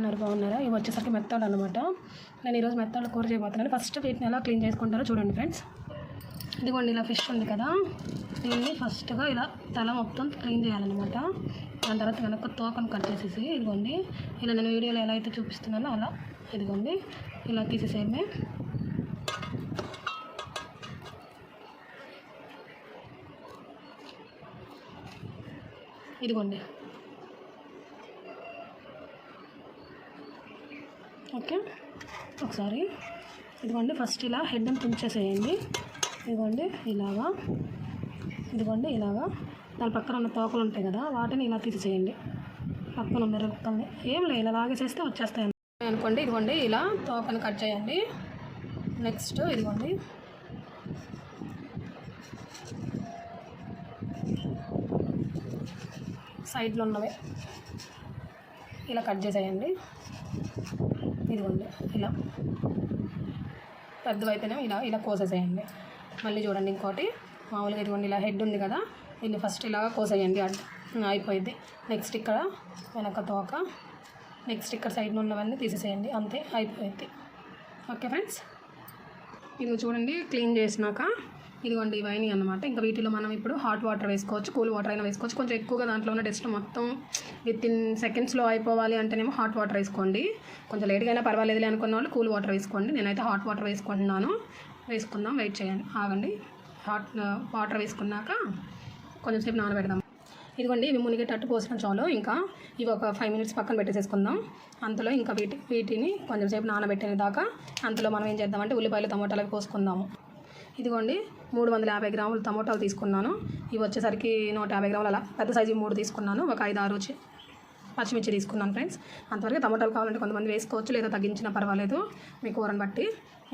ఉన్నారు బాగున్నారా? ఇవి వచ్చేసరికి మెత్తాడు అనమాట నేను ఈరోజు మెత్తాడు కూర చేయబోతున్నాను. ఫస్ట్ వీటిని ఎలా క్లీన్ చేసుకుంటారో చూడండి ఫ్రెండ్స్ ఇదిగోండి ఇలా ఫిష్ ఉంది కదా. దీన్ని ఫస్ట్గా ఇలా తల మొత్తం క్లీన్ చేయాలన్నమాట. దాని తర్వాత వెనక తోకను కట్ చేసేసి ఇదిగోండి. ఇలా నేను వీడియోలో ఎలా అయితే చూపిస్తున్నానో అలా ఇదిగోండి. ఇలా తీసేసేయడమే ఇదిగోండి. ఓకే. ఒకసారి ఇదిగోండి ఫస్ట్ ఇలా హెడ్ని తుంచేసేయండి ఇదిగోండి ఇలాగా. ఇదిగోండి ఇలాగా. దాని పక్కన ఉన్న తోకలు ఉంటాయి కదా వాటిని ఇలా తీసేయండి పక్కన ఉన్న ఏం లేదు ఇలా లాగేసేస్తే వచ్చేస్తాయి అనుకోండి ఇదిగోండి ఇలా తోకను కట్ చేయండి. నెక్స్ట్ ఇదిగోండి. సైడ్లో ఉన్నవి. ఇలా కట్ చేసేయండి. ఇదిగోండి ఇలా. పెద్దవైతేనే ఇలా ఇలా కోసేసేయండి. మళ్ళీ చూడండి ఇంకోటి. మామూలుగా ఇదిగోండి ఇలా హెడ్ ఉంది కదా. దీన్ని ఫస్ట్ ఇలాగా కోసేయండి. అయిపోయింది. నెక్స్ట్ ఇక్కడ వెనక తోక. నెక్స్ట్ ఇక్కడ సైడ్ ఉన్నవన్నీ తీసేసేయండి. అంతే అయిపోయింది. Okay friends? ఇది చూడండి క్లీన్ చేసినాక ఇదిగోండి ఇవన్నీ అనమాట ఇంకా వీటిలో మనం ఇప్పుడు హాట్ వాటర్ వేసుకోవచ్చు కూల్ వాటర్ అయినా వేసుకోవచ్చు. కొంచెం ఎక్కువగా దాంట్లో ఉన్న డస్ట్ మొత్తం విత్ ఇన్ సెకండ్స్లో అయిపోవాలి అంటేనేమో హాట్ వాటర్ వేసుకోండి. కొంచెం లేట్గా అయినా పర్వాలేదులే అనుకున్న వాళ్ళు కూల్ వాటర్ వేసుకోండి. నేనైతే హాట్ వాటర్ వేసుకుంటున్నాను. వేసుకుందాం వెయిట్ చేయండి. ఆగండి. హాట్ వాటర్ uh, వేసుకున్నాక కొంచెం సేపు నానబెడదాం. ఇదిగోండి ఇవి మునిగేటట్టు పోసిన చాలు. ఇంకా ఇవి ఒక ఫైవ్ మినిట్స్ పక్కన పెట్టేసేసుకుందాం. అంతలో ఇంకా వీటి వీటిని కొంచెం సేపు నానబెట్టిన దాకా అంతలో మనం ఏం చేద్దామంటే ఉల్లిపాయలు టమోటాలు కోసుకుందాము ఇదిగోండి మూడు వందల యాభై గ్రాములు టమోటాలు తీసుకున్నాను. ఇవి వచ్చేసరికి నూట యాభై గ్రాములు అలా పెద్ద సైజు మూడు తీసుకున్నాను. ఒక ఐదు ఆరు వచ్చి పచ్చిమిర్చి తీసుకున్నాను ఫ్రెండ్స్. అంతవరకు టమాటాలు కావాలంటే కొంతమంది వేసుకోవచ్చు లేదా తగ్గించినా పర్వాలేదు మీ కూరని బట్టి.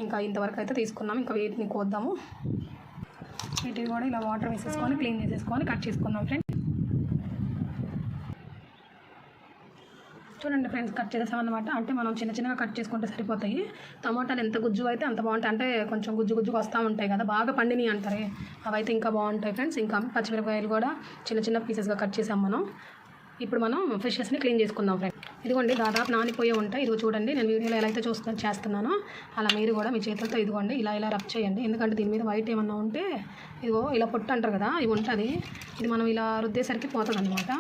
ఇంకా ఇంతవరకు అయితే తీసుకున్నాం. ఇంకా వీటిని కోద్దాము. వీటిని కూడా ఇలా వాటర్ వేసేసుకొని క్లీన్ చేసేసుకొని కట్ చేసుకుందాం ఫ్రెండ్స్. చూడండి ఫ్రెండ్స్ కట్ చేసాం అనమాట అంటే మనం చిన్న చిన్నగా కట్ చేసుకుంటే సరిపోతాయి. టమాటాలు ఎంత గుజ్జు అయితే అంత బాగుంటాయి. అంటే కొంచెం గుజ్జు గుజ్జుగా వస్తూ ఉంటాయి కదా బాగా పండిని అంటారే. అవైతే ఇంకా బాగుంటాయి ఫ్రెండ్స్ ఇంకా పచ్చిమిరపకాయలు కూడా చిన్న చిన్న పీసెస్గా కట్ చేసాం మనం. ఇప్పుడు మనం ఫిషెస్ని క్లీన్ చేసుకుందాం ఫ్రెండ్ ఇదిగోండి దాదాపు నానిపోయే ఉంటాయి. ఇదిగో చూడండి నేను వీడియోలో ఎలా అయితే చూస్తాను చేస్తున్నానో అలా మీరు కూడా మీ చేతులతో ఇదిగోండి ఇలా ఇలా రబ్ చేయండి. ఎందుకంటే దీని మీద వైట్ ఏమన్నా ఉంటే ఇదిగో ఇలా పొట్టు అంటారు కదా ఇవి ఉంటుంది. ఇది మనం ఇలా రుద్దేసరికి పోతుంది అనమాట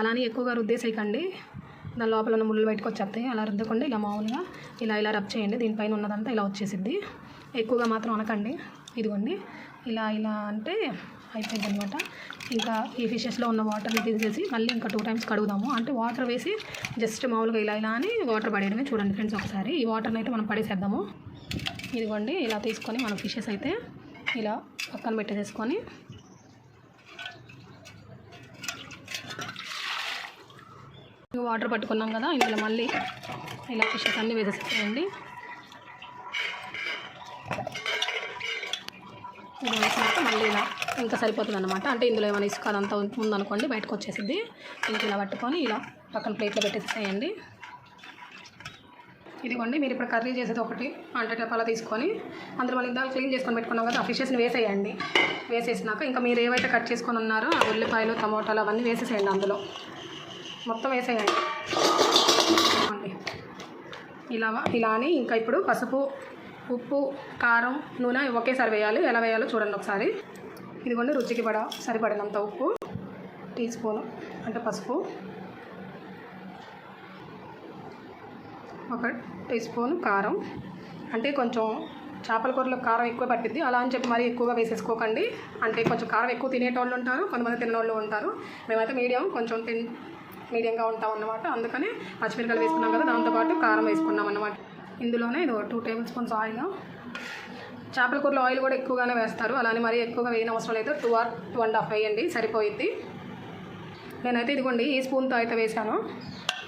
అలానే ఎక్కువగా రుద్దేసేయకండి. దాని లోపల ఉన్న ముళ్ళు బయటకు వచ్చేస్తాయి అలా రుద్దకుండా. ఇలా మామూలుగా ఇలా ఇలా రబ్ చేయండి. దీనిపైన ఉన్నదంతా ఇలా వచ్చేసిద్ది. ఎక్కువగా మాత్రం అనకండి ఇదిగోండి. ఇలా ఇలా అంటే అయిపోయింది అనమాట ఇంకా ఈ ఫిషెస్లో ఉన్న వాటర్ని తీసేసి మళ్ళీ ఇంకా టూ టైమ్స్ కడుగుదాము. అంటే వాటర్ వేసి జస్ట్ మామూలుగా ఇలా ఇలా అని వాటర్ పడేయడమే చూడండి ఫ్రెండ్స్ ఒకసారి. ఈ వాటర్ని అయితే మనం పడేసేద్దాము. ఇదిగోండి. ఇలా తీసుకొని మన ఫిషెస్ అయితే ఇలా పక్కన పెట్టేసేసుకొని వాటర్ పట్టుకున్నాం కదా ఇందులో మళ్ళీ ఇలా ఫిషెస్ అన్నీ వేసేసేయండి ఇది వేసినాక మళ్ళీ ఇలా ఇంకా సరిపోతుంది అనమాట అంటే ఇందులో ఏమైనా ఇసుక అదంతా ఉందనుకోండి బయటకు వచ్చేసింది ఇంక ఇలా పట్టుకొని ఇలా పక్కన ప్లేట్లో పెట్టేసేయండి ఇదిగోండి మీరు ఇప్పుడు కర్రీ చేసేది ఒకటి అంటే అలా తీసుకొని అందులో మళ్ళీ ఇందాక క్లీన్ చేసుకొని పెట్టుకున్నాం కదా ఆ ఫిషెస్ని వేసేయండి. వేసేసినాక ఇంకా మీరు ఏవైతే కట్ చేసుకొని ఉన్నారో ఆ ఉల్లిపాయలు టమోటాలు అవన్నీ వేసేసేయండి అందులో. మొత్తం వేసేయండి. ఇలా ఇలా అని ఇంకా ఇప్పుడు పసుపు ఉప్పు కారం నూనె ఒకేసారి వేయాలి. ఎలా వేయాలో చూడండి ఒకసారి. ఇదిగోండి రుచికి పడ సరిపడినంత ఉప్పు టీ స్పూను అంటే పసుపు ఒక టీ స్పూన్ కారం. అంటే కొంచెం చేపల కూరలో కారం ఎక్కువ పట్టిద్ది. అలా అని చెప్పి మరీ ఎక్కువగా వేసేసుకోకండి. అంటే కొంచెం కారం ఎక్కువ తినేటోళ్ళు ఉంటారు కొంతమంది తినేవాళ్ళు ఉంటారు. మేమైతే మీడియం కొంచెం తిన్ మీడియంగా ఉంటాం అన్నమాట. అందుకని పచ్చిమిరకాయలు వేసుకున్నాం కదా దాంతోపాటు కారం వేసుకున్నాం అన్నమాట. ఇందులోనే ఇది టూ టేబుల్ స్పూన్స్ ఆయిల్ చేపల కూరలో ఆయిల్ కూడా ఎక్కువగానే వేస్తారు. అలానే మరీ ఎక్కువగా వేయని అవసరం లేదు. Two or two and half వేయండి సరిపోయిద్ది. నేనైతే ఇదిగోండి ఈ స్పూన్తో అయితే వేసాను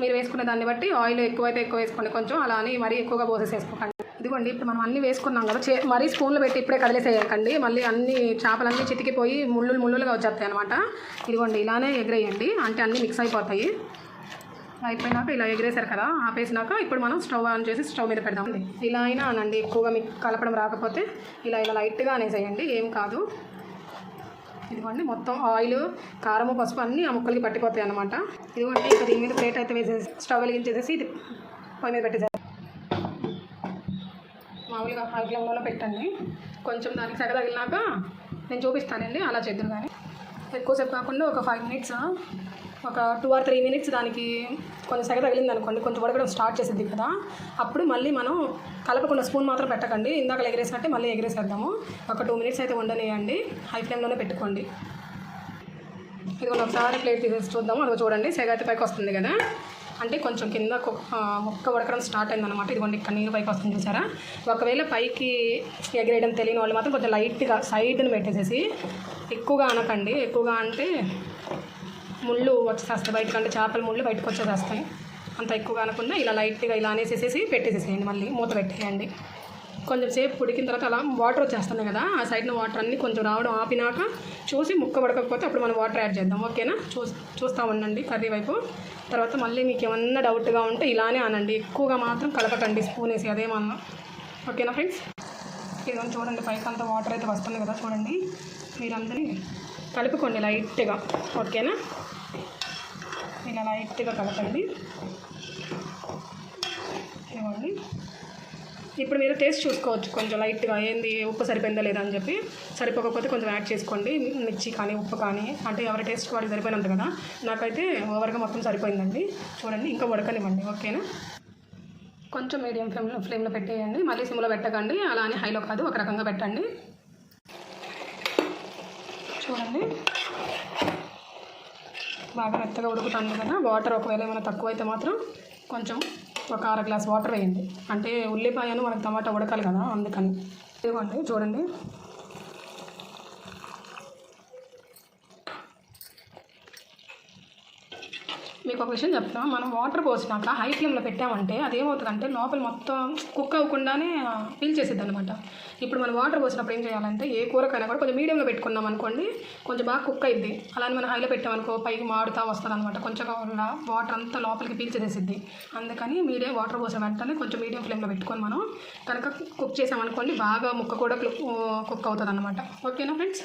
మీరు వేసుకునే దాన్ని బట్టి ఆయిల్ ఎక్కువైతే ఎక్కువ వేసుకోండి. కొంచెం అలా అని మరీ ఎక్కువగా పోసేసేసుకోకండి. ఇదిగోండి ఇప్పుడు మనం అన్నీ వేసుకున్నాం కదా చే మరీ స్పూన్లు పెట్టి ఇప్పుడే కదిలేసేయకండి. మళ్ళీ అన్ని చేపలన్నీ చితికిపోయి ముళ్ళులు ముళ్ళులుగా వచ్చేస్తాయి అనమాట ఇదిగోండి ఇలానే ఎగరేయండి. అంటే అన్నీ మిక్స్ అయిపోతాయి. అయిపోయినాక ఇలా ఎగిరేశారు కదా ఆపేసినాక ఇప్పుడు మనం స్టవ్ ఆన్ చేసి స్టవ్ మీద పెడదాం. ఇలా అయినా అనండి ఎక్కువగా మీకు కలపడం రాకపోతే ఇలా ఇలా లైట్గా అనేసేయండి ఏం కాదు. ఇదిగోండి మొత్తం ఆయిల్ కారము పసుపు అన్నీ ఆ ముక్కలకి పట్టిపోతాయి అనమాట ఇదిగోండి ఇక దీని మీద ప్లేట్ అయితే వేసేసి స్టవ్ వెలిగించేసేసి ఇది పొయ్యి మీద పెట్టేసారు మామూలుగా హై ఫ్లేమ్లో పెట్టండి. కొంచెం దానికి సెగ తగిలినాక నేను చూపిస్తానండి అలా చేద్దరు కానీ ఎక్కువసేపు కాకుండా ఒక ఫైవ్ మినిట్స్ ఒక టూ ఆర్ త్రీ మినిట్స్ దానికి కొంచెం సెగ తగిలింది అనుకోండి కొంచెం ఉడకడం స్టార్ట్ చేసేది కదా. అప్పుడు మళ్ళీ మనం కలపకుండా స్పూన్ మాత్రం పెట్టకండి. ఇందాక ఎగిరేసినట్టే మళ్ళీ ఎగిరేసేద్దాము. ఒక టూ మినిట్స్ అయితే ఉండనియండి. హై ఫ్లేమ్లోనే పెట్టుకోండి. ఇది ఒకసారి ప్లేట్ తీసేసి చూద్దాము. అది చూడండి సెగ అయితే పైకి వస్తుంది కదా. అంటే కొంచెం కింద కు- ఉడకడం స్టార్ట్ అయిందనమాట ఇదిగోండి ఇక్కడ నీళ్ళు పైకి వస్తుంది చూసారా? ఒకవేళ పైకి ఎగరేయడం తెలియని వాళ్ళు మాత్రం కొంచెం లైట్గా సైడ్ని పెట్టేసేసి ఎక్కువగా అనకండి. ఎక్కువగా అంటే ముళ్ళు వచ్చేస్తాయి బయటకు అంటే చేపల ముళ్ళు బయటకు వచ్చేసేస్తాయి. అంత ఎక్కువగా అనకుండా ఇలా లైట్గా ఇలా అనేసేసేసి పెట్టేసేసేయండి మళ్ళీ. మూత పెట్టేయండి. కొంచెం సేపు ఉడికిన తర్వాత అలా వాటర్ వచ్చేస్తున్నాయి కదా ఆ సైడ్న వాటర్ అన్నీ కొంచెం రావడం ఆపినాక చూసి ముక్క పడకపోతే అప్పుడు మనం వాటర్ యాడ్ చేద్దాం. ఓకేనా చూ చూస్తూ ఉండండి కర్రీ వైపు. తర్వాత మళ్ళీ మీకు ఏమన్నా డౌట్గా ఉంటే ఇలానే అనండి. ఎక్కువగా మాత్రం కలపకండి స్పూన్ వేసి అదేమన్నా ఓకేనా ఫ్రెండ్స్ ఏదో చూడండి పైకి అంతా వాటర్ అయితే వస్తుంది కదా చూడండి. మీరందరినీ కలుపుకోండి లైట్గా. ఓకేనా ఇలా లైట్గా కలపండి. ఇవ్వండి ఇప్పుడు మీరు టేస్ట్ చూసుకోవచ్చు. కొంచెం లైట్గా ఏంది ఉప్పు సరిపోయిందా లేదా అని చెప్పి. సరిపోకపోతే కొంచెం యాడ్ చేసుకోండి. మిర్చి కానీ ఉప్పు కానీ అంటే ఎవరి టేస్ట్ వాడికి సరిపోయినంత కదా. నాకైతే ఓవర్గా మొత్తం సరిపోయిందండి. చూడండి ఇంకా ఉడకనివ్వండి ఓకేనా? కొంచెం మీడియం ఫ్లేమ్లో ఫ్లేమ్లో పెట్టేయండి. మళ్ళీ సిమ్లో పెట్టకండి. అలా అని హైలో కాదు ఒక రకంగా పెట్టండి. చూడండి. బాగా మెత్తగా ఉడుకుతుంది కదా. వాటర్ ఒకవేళ ఏమైనా తక్కువ అయితే మాత్రం కొంచెం ఒక అర గ్లాస్ వాటర్ వేయండి. అంటే ఉల్లిపాయను మనకు టమాటా ఉడకాలి కదా అందుకని. ఇదిగోండి చూడండి. మీకు ఒక విషయం చెప్తాం. మనం వాటర్ పోసినాక హై ఫ్లేమ్లో పెట్టామంటే అది ఏమవుతుందంటే లోపల మొత్తం కుక్ అవ్వకుండానే పీల్ చేసేది అనమాట ఇప్పుడు మనం వాటర్ పోసినప్పుడు ఏం చేయాలంటే ఏ కూరకైనా కూడా కొంచెం మీడియంలో పెట్టుకున్నాం అనుకోండి కొంచెం బాగా కుక్ అయింది అలానే మనం హైలో పెట్టామనుకో పైకి మాడుతూ వస్తుంది అనమాట కొంచెం వాటర్ అంతా లోపలికి పీల్చేసేసిద్ది అందుకని మీడియం వాటర్ పోసిన వెంటనే కొంచెం మీడియం ఫ్లేమ్లో పెట్టుకొని మనం కనుక కుక్ చేసామనుకోండి బాగా ముక్క కూడా కుక్ అవుతుంది అనమాట ఓకేనా ఫ్రెండ్స్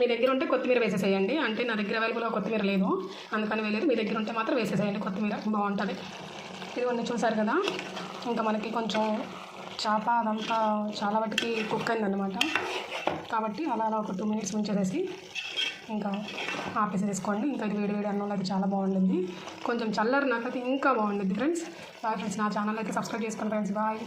మీ దగ్గర ఉంటే కొత్తిమీర వేసేసేయండి. అంటే నా దగ్గర అవైలబుల్గా కొత్తిమీర లేదు. అందుకని వేయలేదు. మీ దగ్గర ఉంటే మాత్రం వేసేసేయండి. కొత్తిమీర బాగుంటుంది. ఇది కొన్ని చూసారు కదా? ఇంకా మనకి కొంచెం చేప అదంతా చాలా వాటికి కుక్ అయిందనమాట కాబట్టి అలా అలా ఒక టూ మినిట్స్ ఉంచేసేసి ఇంకా ఆపేసేసుకోండి. ఇంకా ఇది వేడి వేడి అన్నంలో అది చాలా బాగుంటుంది కొంచెం చల్లారు నాకైతే ఇంకా బాగుంటుంది ఫ్రెండ్స్. బాయ్ ఫ్రెండ్స్ నా ఛానల్ అయితే సబ్స్క్రైబ్ చేసుకోండి ఫ్రెండ్స్. బాయ్.